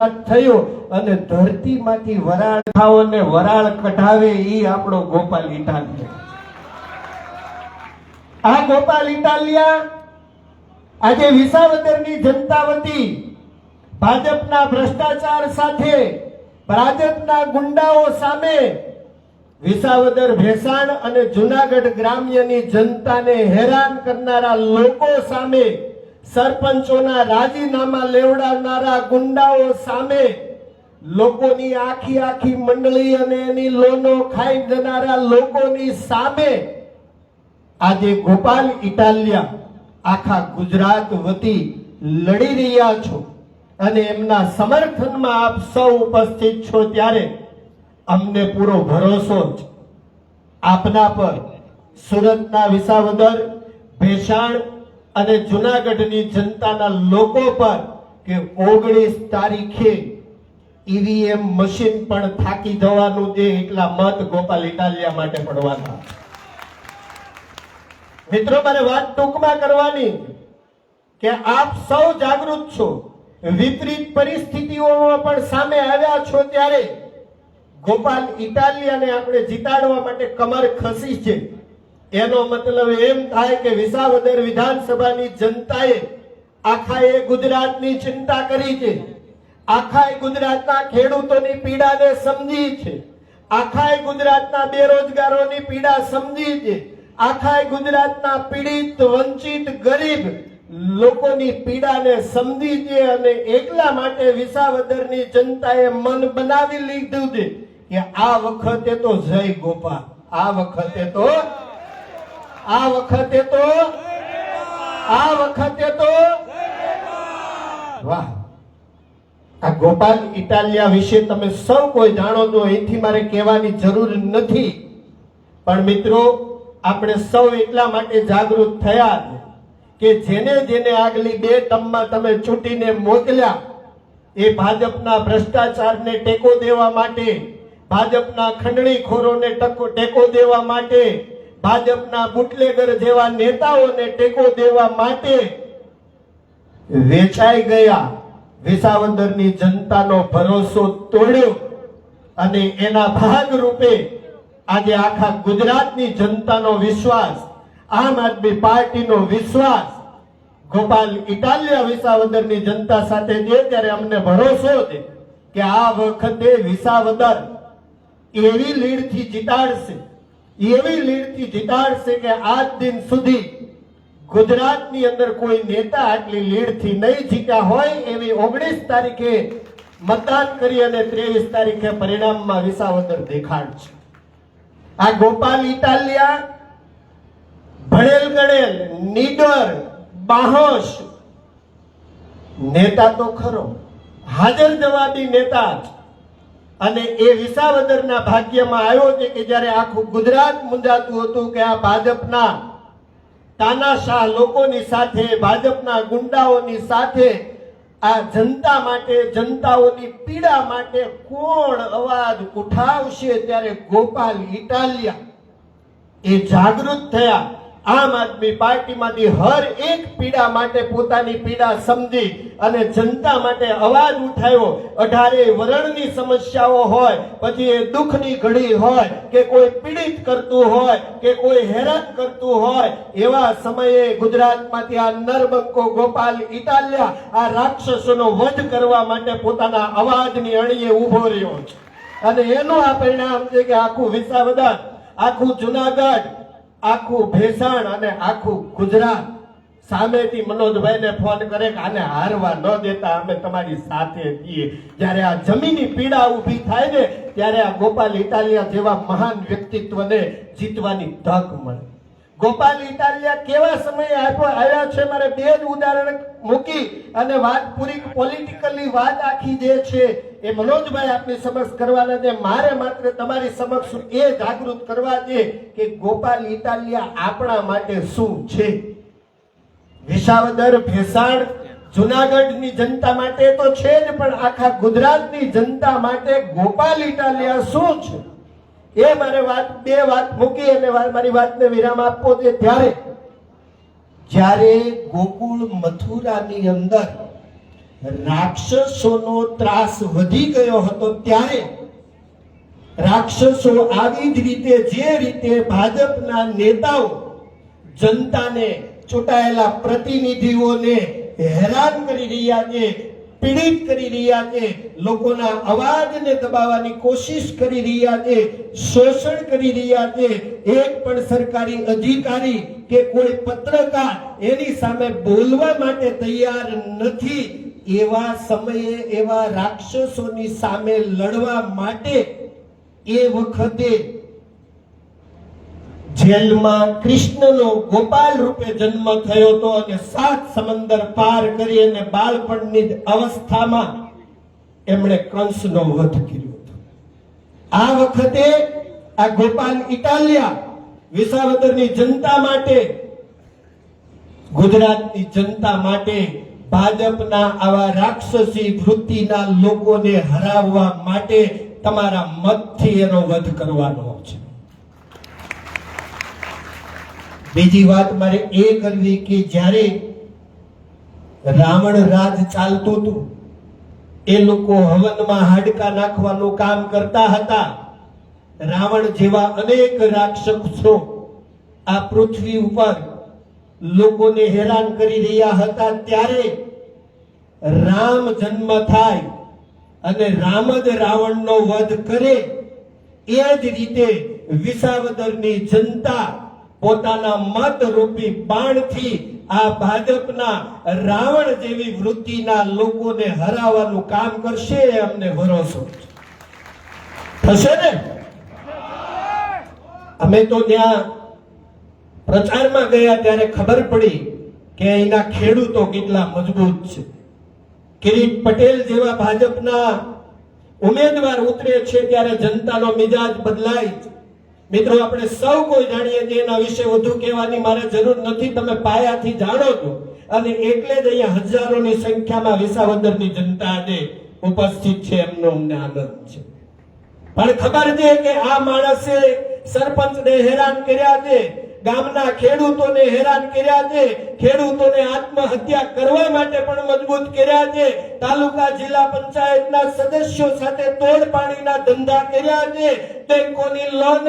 થયો અને ધરતીમાંથી વરાળ ખાઓ ને વરાળ કઢાવે એ આપણો ગોપાલ ઇટાલિયા આ ગોપાલ ઇટાલિયા આજે વિસાવદરની જનતા વતી ભાજપના ભ્રષ્ટાચાર સાથે ભાજપના ગુંડાઓ સામે વિસાવદર ભેસાણ અને જુનાગઢ ગ્રામ્યની જનતાને હેરાન કરનારા લોકો સામે સરપંચોના રાજીનામા લેવડાવનારા ગુંડાઓ સામે લોકોની આખી આખી મંડળી અને એની લોનો ખાઈ જનારા લોકોની સામે આજે ગોપાલ ઇટાલિયા આખા ગુજરાત વતી લડી રહ્યા છો. અને એમના સમર્થનમાં આપ સૌ ઉપસ્થિત છો ત્યારે અમને પૂરો ભરોસો છે આપના પર સુરતના વિસાવદર, ભેસાણ અને જુનાગઢની જનતાના લોકો પર કે ઓગણીસ તારીખે ઈવીએમ મશીન પણ થાકી જવાનું છે એટલા મત ગોપાલ ઇટાલિયા માટે પડવાના મિત્રો, મારે વાત ટૂંકમાં કરવાની કે આપ સૌ જાગૃત છો. વિપરીત પરિસ્થિતિઓમાં પણ સામે આવ્યા છો ત્યારે ગોપાલ ઇટાલિયાને આપણે જીતાડવા માટે કમર ખસી છે. એનો મતલબ એમ થાય કે વિસાવદર વિધાનસભાની જનતાએ આખાએ ગુજરાતની ચિંતા કરી છે. આખાએ ગુજરાતના ખેડૂતોની પીડાને સમજી છે. આખાએ ગુજરાતના બેરોજગારોની પીડા સમજી છે. આખાએ ગુજરાતના પીડિત, વંચિત, ગરીબ લોકોની પીડાને સમજી છે અને એકલા માટે વિસાવદરની જનતાએ મન બનાવી લીધું છે કે આ વખતે તો જય ગોપાલ, આ વખતે તો આ વખતે તો આ વખતે તો વાહ. આ ગોપાલ ઇટાલિયા વિશે તમે સૌ કોઈ જાણો છો અહીંથી મારે કહેવાની જરૂર નથી. પણ મિત્રો, આપણે સૌ એટલા માટે જાગૃત થયા કે જેને જેને આગલી બે ટમમાં તમે ચૂંટીને મોકલ્યા, એ ભાજપના ભ્રષ્ટાચારને ટેકો દેવા માટે, ભાજપના ખંડણીખોરોને ટેકો દેવા માટે ભાજપના બુટલેગર જેવા નેતાઓને ટેકો દેવા માટે વેચાઈ ગયા. વિસાવદરની જનતાનો ભરોસો તોડ્યો અને એના ભાગ રૂપે આજે આખા ગુજરાતની જનતાનો વિશ્વાસ, આમ આદમી પાર્ટીનો વિશ્વાસ, ગોપાલ ઇટાલિયા વિસાવદરની જનતા સાથે છે ત્યારે અમને ભરોસો છે કે આ વખતે વિસાવદર એવી લીડથી જીતાડશે. એવી લીડથી જીતાડશે કે આજ દિન સુધી ગુજરાતની અંદર કોઈ નેતા આટલી લીડથી નહીં જીત્યા હોય એવી ઓગણીસ તારીખે મતદાન કરી અને ત્રેવીસ તારીખે પરિણામમાં વિસાવદર દેખાડશે આ ગોપાલ ઇટાલિયા, ભણેલ ગણેલ, નીડર, બાહોશ, નેતા તો ખરો. હાજર જવાબી નેતા અને એ વિસાવદરના ભાગ્યમાં આવ્યો છે કે જ્યારે આખું ગુજરાત મુંજાતું હતું કે આ ભાજપના તાનાશાહ લોકોની સાથે, ભાજપના ગુંડાઓની સાથે, આ જનતા માટે, જનતાઓની પીડા માટે કોણ અવાજ ઉઠાવશે ત્યારે ગોપાલ ઇટાલિયા એ જાગૃત થયા. આમ આદમી પાર્ટીમાંથી હર એક પીડા માટે પોતાની પીડા સમજી અને જનતા માટે અવાજ ઉઠાવ્યો. અઢારે વરણની સમસ્યાઓ હોય, પછી એ દુઃખની ઘડી હોય કે કોઈ પીડિત કરતું હોય, કે કોઈ હેરાન કરતું હોય, એવા સમયે ગુજરાતમાંથી આ નરબંકો, ગોપાલ, ઇટાલિયા, આ રાક્ષસોનો વધ કરવા માટે પોતાના અવાજની અણીએ ઊભો રહ્યો છે. અને એનું આ પરિણામ છે કે આખું વિસાવદર, આખું જુનાગઢ આખું ભેસાણ અને આખું ગુજરાત સામેથી મનોજભાઈને ફોન કરે કે આને હારવા ન દેતા, અમે તમારી સાથે છીએ. જ્યારે આ જમીની પીડા ઊભી થાય ને, ત્યારે આ ગોપાલ ઇટાલિયા જેવા મહાન વ્યક્તિત્વને જીતવાની તક મળે. ગોપાલ ઇટાલિયા કેવા સમયે આવ્યા છે મારે બે જ ઉદાહરણ મૂકી અને વાત પૂરી પોલિટિકલી વાત આખી જે છે એ મનોજભાઈ આપની સમક્ષ કરવાના છે મારે માત્ર તમારી સમક્ષ એ જાગૃત કરવા છે કે ગોપાલ ઇટાલિયા આપણા માટે શું છે? વિસાવદર, ભેસાણ, જુનાગઢની જનતા માટે તો છે જ, પણ આખા ગુજરાતની જનતા માટે ગોપાલ ઇટાલિયા શું છે? એ મારે વાત, બે વાત મૂકી અને મારી વાતને વિરામ આપવો છે. ત્યારે, જ્યારે ગોકુળ મથુરાની અંદર રાક્ષસોનો ત્રાસ વધી ગયો હતો ત્યારે રાક્ષસો આવી જ રીતે જે રીતે ભાજપના નેતાઓ જનતાને ચૂંટાયેલા પ્રતિનિધિઓને હેરાન કરી રહ્યા છે, પીડિત કરી રહ્યા છે, લોકોના અવાજને દબાવવાની કોશિશ કરી રહ્યા છે, શોષણ કરી રહ્યા છે, એક પણ સરકારી અધિકારી કે કોઈ પત્રકાર એની સામે બોલવા માટે તૈયાર નથી. એવા સમયે એવા રાક્ષસોની સામે લડવા માટે એ વખતે જેલમાં કૃષ્ણનો ગોપાલ રૂપે જન્મ થયો હતો અને સાત સમંદર પાર કરી અને બાળપણની અવસ્થામાં એમણે કંસનો વધ કર્યો હતો. આ વખતે આ ગોપાલ ઇટાલિયા વિસાવદરની જનતા માટે, ગુજરાતની જનતા માટે ભાજપના આવા રાક્ષસી વૃત્તિના લોકોને હરાવવા માટે તમારા મતથી એનો વધ કરવાનો છે. બીજી વાત મારે એ કરવી કે જ્યારે રાવણ રાજ ચાલતું હતું, એ લોકો હવનમાં હાડકા નાખવાનું કામ કરતા હતા. રાવણ જેવા અનેક રાક્ષસો આ પૃથ્વી ઉપર લોકોને હેરાન કરી રહ્યા હતા ત્યારે રામ જન્મ થાય અને રામ જ રાવણનો વધ કરે, એ જ રીતે વિસાવદરની જનતા પોતાના મત રૂપી બાણથી આ ભાજપના રાવણ જેવી વૃત્તિના લોકોને હરાવવાનું કામ કરશે અમને ભરોસો થશે ને? અમે તો ત્યાં પ્રચારમાં ગયા ત્યારે ખબર પડી કે અહીંના ખેડૂતો કેટલા મજબૂત છે. કિરીટ પટેલ જેવા ભાજપના ઉમેદવાર ઉતરે છે ત્યારે જનતાનો મિજાજ બદલાય. મિત્રો, આપણે સૌ કોઈ જાણીએ છીએ એના વિશે વધુ કહેવાની મારે જરૂર નથી. તમે પાયાથી જાણો છો. અને એટલે જ અહીંયા હજારોની સંખ્યામાં વિસાવદરની જનતા આજે ઉપસ્થિત છે એમનો અમને આનંદ છે. પણ ખબર છે કે આ માણસે સરપંચને હેરાન કર્યા છે. ગામના ખેડૂતોને હેરાન કર્યા છે. ખેડૂતોને આત્મહત્યા કરવા માટે પણ મજબૂત કર્યા છે. તાલુકા જિલ્લા પંચાયતના સદસ્યો સાથે તોડ પાણીના ધંધા કર્યા છે. બેંકોની લોન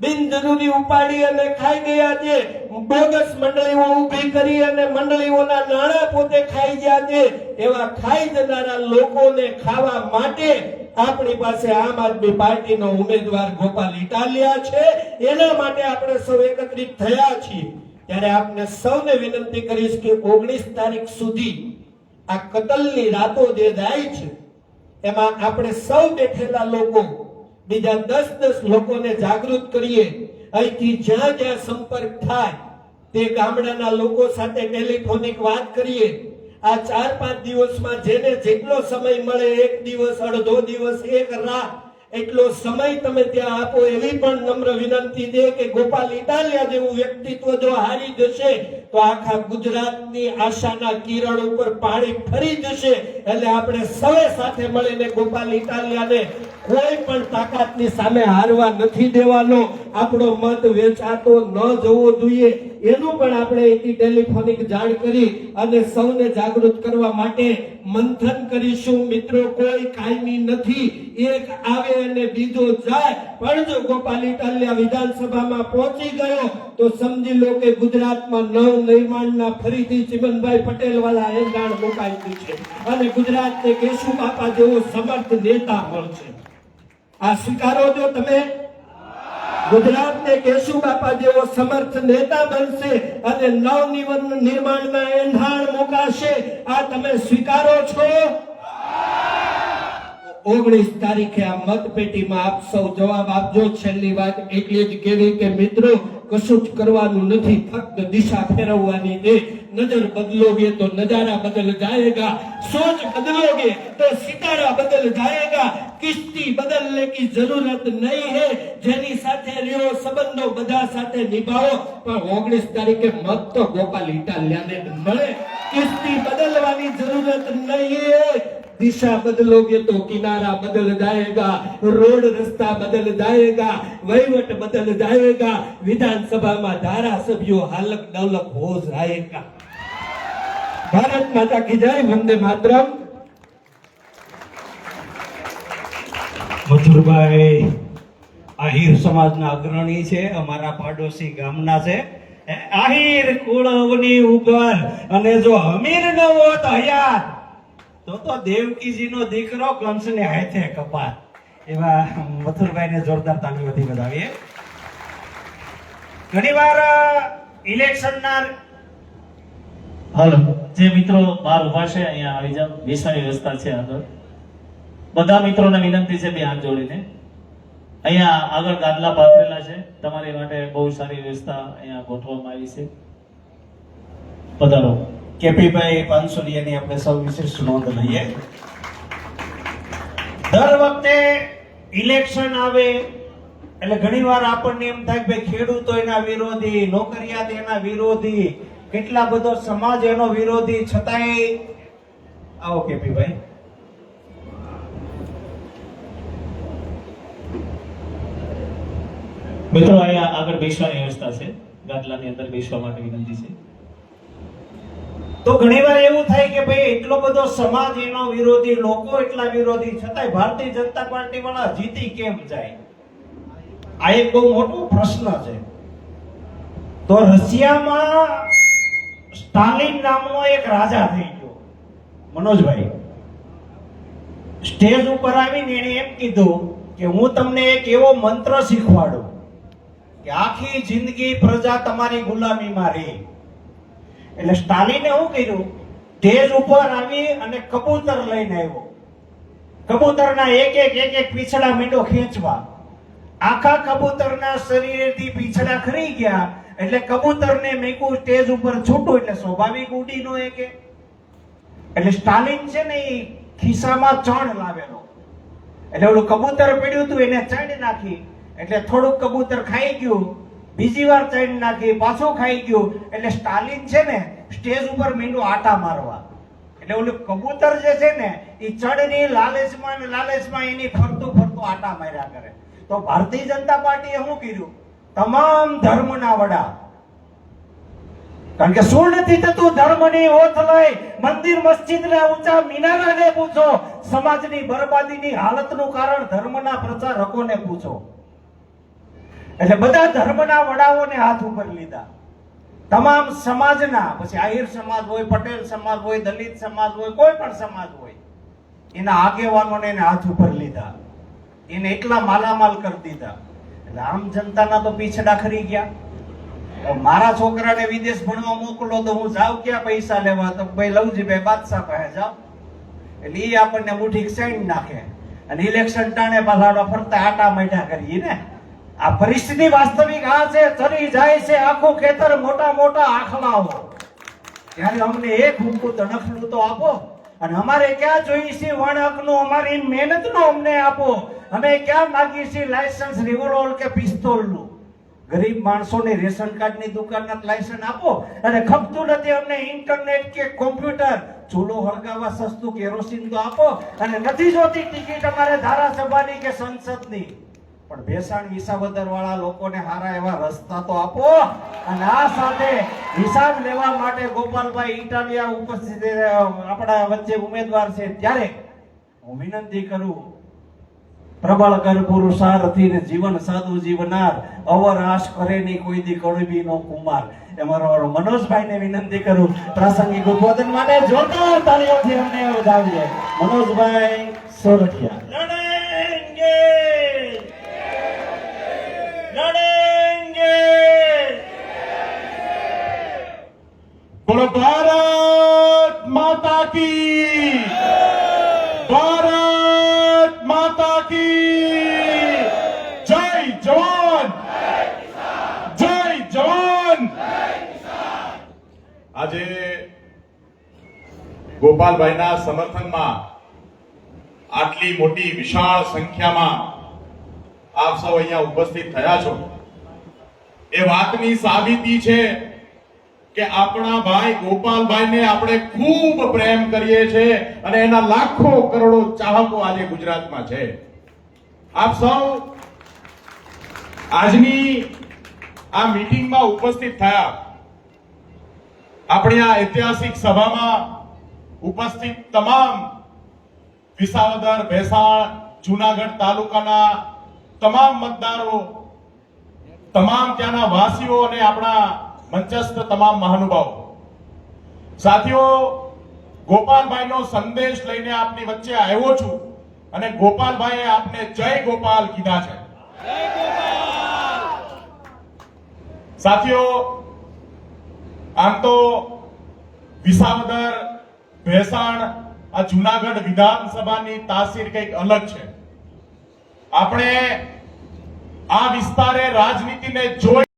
બિનજરૂરી ઉપાડી અને ખાઈ ગયા છે. બોગસ મંડળીઓ ઊભી કરી અને મંડળીઓના નાણાં પોતે ખાઈ ગયા છે. એવા ખાઈ જનારા લોકોને ખાવા માટે આપણી પાસે આમ આદમી પાર્ટીનો ઉમેદવાર ગોપાલ ઇટાલિયા છે. એના માટે આપણે સૌ એકત્રિત થયા છીએ. ત્યારે આપને સૌને વિનંતી કરીશ કે ઓગણીસ તારીખ સુધી આ કતલની રાતો જે જાય છે, એમાં આપણે સૌ બેઠેલા લોકો, બીજા દસ દસ લોકોને જાગૃત કરીએ. અહીંથી જ્યાં જ્યાં સંપર્ક થાય, તે ગામડાના લોકો સાથે ટેલિફોનિક વાત કરીએ. આ ચાર પાંચ દિવસમાં જેને જેટલો સમય મળે, એક દિવસ, અડધો દિવસ, એક રાત, એટલો સમય તમે ત્યાં આપો, એવી પણ નમ્ર વિનંતી છે કે ગોપાલ ઇટાલિયા જેવું વ્યક્તિત્વ જો હારી જશે, તો આખા ગુજરાતની આશાના કિરણ ઉપર પાણી ફરી જશે. એટલે આપણે સૌએ સાથે મળીને ગોપાલ ઇટાલિયાને કોઈ પણ તાકાતની સામે હારવા નથી દેવાનો. આપણો મત વેચાતો ન જવો જોઈએ. એનું પણ આપણે અહીંથી ટેલિફોનિક જાણ કરી અને સૌને જાગૃત કરવા માટે મંથન કરીશું. મિત્રો, કોઈ કાયમી નથી. એક આવે અને બીજો જાય. પણ જો ગોપાલ ઇટાલિયા વિધાનસભામાં પહોંચી ગયો, તો સમજી લો કે ગુજરાતમાં નવ નિર્માણના ફરીથી ચિમનભાઈ પટેલ વાળા એંગાણ મુકાઈ છે. અને ગુજરાતને કેશુ બાપા જેવો સમર્થ નેતા મળશે આ સ્વીકારો જો તમે? ગુજરાતને કેશુ બાપા જેવો સમર્થ નેતા બનશે અને નવ નિર્માણમાં એંધાણ મુકાશે. આ તમે સ્વીકારો છો? ઓગણીસ તારીખે આ મતપેટીમાં આપ સૌ જવાબ આપજો. છેલ્લી વાત એટલી જ કેવી કે મિત્રો कशुच करवानू फक्त दिशा फेरवानी दे नज़र बदलोगे तो नज़ारा बदल जाएगा सोच बदलोगे तो सितारा बदल जाएगा किश्ती बदलने की ज़रूरत नहीं है जेनी साथे रियो संबंधो बधा साथे निभाओ पर 19 तारीख के मत तो गोपाल इटालिया ने मळे किश्ती बदलवानी ज़रूरत नहीं है दिशा बदलोगे तो किनारा बदल जाएगा रोड रास्ता बदल जाएगा वहीवट बदल जाएगा विधान વિધાનસભામાં ધારાસભ્યો હાલક ડવલક હોજ રાયકા ભારત માતા કી જય, વંદે માતરમ. મથુરભાઈ આહિર સમાજના અગ્રણી છે, અમારા પાડોશી ગામના છે. આહિર કુળવની ઉગર અને જો હમીર ન હોત હયાત તો તો દેવકીજીનો દીકરો કંસને હાથે કપાત. એવા મથુરભાઈને જોરદાર તાલીમથી બતાવીએ ઘણીવાર ઇલેક્શનના હાલો જે મિત્રો બહાર ઊભા છે અહીંયા આવી જાવ બેસવાની વ્યવસ્થા છે આગળ. બધા મિત્રોને વિનંતી છે બે હાથ જોડીને. અહીંયા આગળ ગાદલા પાથરેલા છે. તમારી માટે બહુ સારી વ્યવસ્થા અહીંયા ગોઠવવામાં આવી છે. પધારો. કેપીભાઈ પાનસુરિયાની આપણે સૌ વિશેષ નોંધ લઈએ. દર વખતે ઇલેક્શન આવે એટલે ઘણીવાર આપણને એમ થાય કે ભાઈ ખેડૂતો એના વિરોધી નોકરિયાત એના વિરોધી કેટલા બધો સમાજ એનો વિરોધી છતાંય આવો કેપી ભાઈ. મિત્રો અહીંયા આગળ બેસવાની વ્યવસ્થા છે. ગાદલાની અંદર બેસવા માટે વિનંતી છે. તો ઘણીવાર એવું થાય કે ભાઈ એટલો બધો સમાજ એનો વિરોધી લોકો એટલા વિરોધી છતાંય ભારતીય જનતા પાર્ટી વાળા જીતી કેમ જાય? આ એક બહુ મોટો પ્રશ્ન છે. તો રશિયામાં સ્ટાલિન નામનો એક રાજા થઈ ગયો, મનોજભાઈ. સ્ટેજ ઉપર આવીને એણે એમ કીધું કે હું તમને એક એવો મંત્ર શીખવાડું કે આખી જિંદગી પ્રજા તમારી ગુલામીમાં રહે. એટલે સ્ટાલિને શું કર્યું? સ્ટેજ ઉપર આવી અને કબૂતર લઈને આવ્યો. કબૂતરના એક એક એક એક પીછડા મીંડો ખેંચવા. આખા કબૂતરના શરીરેથી પીછડા ખરી ગયા. એટલે કબૂતરને મેકું સ્ટેજ ઉપર છૂટું, એટલે સ્વાભાવિક ઉડી નો કે એટલે સ્ટાલિન છે ને એ ખિસ્સામાં ચણ લાવેલો. એટલે ઓલું કબૂતર પડ્યું હતું એને ચણ નાખી. એટલે થોડુંક કબૂતર ખાઈ ગયું. બીજી વાર ચણ નાખી, પાછું ખાઈ ગયું. એટલે સ્ટાલિન છે ને સ્ટેજ ઉપર મીંડું આટા મારવા. એટલે ઓલું કબૂતર જે છે ને, એ ચડની લાલચમાં લાલચમાં એની ફરતું ફરતું આટા માર્યા કરે. તો ભારતીય જનતા પાર્ટીએ શું કર્યું? તમામ ધર્મના વડા. કારણ કે શું નથી થતું, ધર્મની ઓથ લઈ મંદિર, મસ્જિદના ઊંચા મિનારાને પૂછો, સમાજની બરબાદીની હાલતનું કારણ ધર્મના પ્રચારકોને પૂછો. એટલે બધા ધર્મના વડાઓને હાથ ઉપર લીધા. તમામ સમાજના, પછી આહિર સમાજ હોય, પટેલ સમાજ હોય, દલિત સમાજ હોય, કોઈ પણ સમાજ હોય, એના આગેવાનોને એને હાથ ઉપર લીધા. એને એટલા માલામાલ કરી દીધા. એટલે આમ જનતાના તો પીછડા ખરી ગયા. મારા છોકરાને વિદેશ ભણવા મોકલો તો હું જાઉં ક્યાં પૈસા લેવા? તો ભાઈ લવજીભાઈ બાદશાહ પાસે જાઉં. એટલે એ આપણને મુઠી સેન્ડ નાખે. અને ઇલેક્શન ટાણે પાછા ફરતા આટા મૈઠા કરીએ ને? આ પરિસ્થિતિ વાસ્તવિક આ છે ચરી જાય છે આખું ખેતર મોટા મોટા આખલાઓ. ત્યારે અમને એક હુકુ તણખલું તો આપો. અને અમારે ક્યાં જોઈએ છે વણહકનું? અમારી મહેનતનું અમને આપો. અમે ક્યાં માગીએ છીએ લાયસન્સ રિવોલ્વર કે પિસ્તોલનું ગરીબ માણસોને રેશન કાર્ડની દુકાનના લાયસન્સ આપો. અને ખપતું નથી અમને ઇન્ટરનેટ કે કોમ્પ્યુટર ચૂલો હળગાવવા સસ્તું કેરોસીન તો આપો. અને નથી જોતી ટિકિટ અમારે ધારાસભાની કે સંસદની. પણ ભેસાણ વિસાવદર વાળા લોકોને હારા એવા રસ્તા તો આપો. અને આ સાથે હિસાબ લેવા માટે ગોપાલભાઈ ઇટાલિયા ઉપસ્થિત આપણા વચ્ચે ઉમેદવાર છે. ત્યારે હું વિનંતી કરું પ્રબળ કર પુરુષાર્થી ને જીવન સાદું જીવનાર અવર આશ કરે ની કોઈ દી કડબી નો કુમાર. એ મારો મનોજભાઈ ને વિનંતી કરું. પ્રાસંગિક ઉદબોધન માટે જોરદાર તાળીઓથી અમને વધાવીએ. મનોજભાઈ સોરઠિયા. લડેંગે લડેંગે બોલો ભારત માતા કી ભારત માતા કી જય જવાન જય જવાન આજે ગોપાલભાઈના સમર્થનમાં આટલી મોટી વિશાળ સંખ્યામાં આપ સૌ અહીંયા ઉપસ્થિત થયા છો. એ વાતની સાબિતી છે કે આપણા ભાઈ ગોપાલભાઈને આપણે ખૂબ પ્રેમ કરીએ છીએ અને એના લાખો કરોડો ચાહકો આજે ગુજરાતમાં છે. આપ સૌ આજની આ મીટિંગમાં ઉપસ્થિત થયા. આપણી આ ઐતિહાસિક સભામાં ઉપસ્થિત તમામ વિસાવદર, ભેસાણ, જુનાગઢ તાલુકાના તમામ મતદારો, તમામ ત્યાંના વાસીઓ અને આપણા મંચસ્થ તમામ મહાનુભાવો. સાથીઓ, ગોપાલભાઈનો સંદેશ લઈને આપની વચ્ચે આવ્યો છું અને ગોપાલભાઈએ આપને જય ગોપાલ કીધા છે. સાથીઓ, આમ તો વિસાવદર ભેસાણ આ જુનાગઢ વિધાનસભાની તાસીર કંઈક અલગ છે. આપણે આ વિસ્તારે રાજનીતિને જોઈ